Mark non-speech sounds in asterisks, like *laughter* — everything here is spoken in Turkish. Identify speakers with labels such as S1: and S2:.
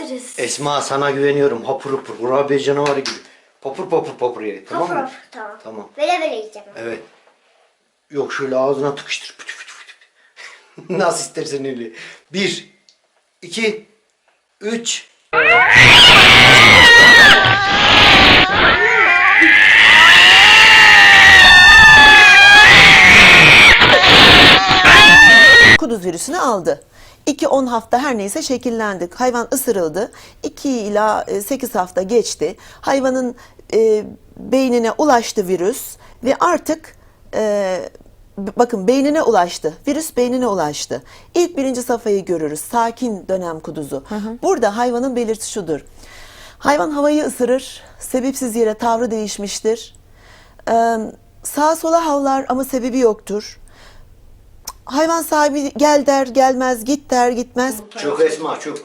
S1: hazırız.
S2: Esma sana güveniyorum. Hapur hapur. Kurabiye canavarı gibi. Popur popur popur ye. Tamam mı?
S1: Hop, hop, Tamam.
S2: Tamam.
S1: Böyle böyle yiyeceğim.
S2: Evet. Yok şöyle ağzına tıkıştır. Pütü pütü pütü. *laughs* Nasıl istersen öyle. Bir, iki, üç. *laughs*
S3: Virüsünü aldı. 2-10 hafta her neyse şekillendi. Hayvan ısırıldı. 2 ila 8 hafta geçti. Hayvanın e, beynine ulaştı virüs ve artık e, bakın beynine ulaştı. Virüs beynine ulaştı. İlk birinci safhayı görürüz. Sakin dönem kuduzu. Burada hayvanın belirtisi şudur. Hayvan havayı ısırır. Sebepsiz yere tavrı değişmiştir. Ee, sağa sola havlar ama sebebi yoktur. Hayvan sahibi gel der gelmez, git der gitmez.
S2: Çok Esma çok.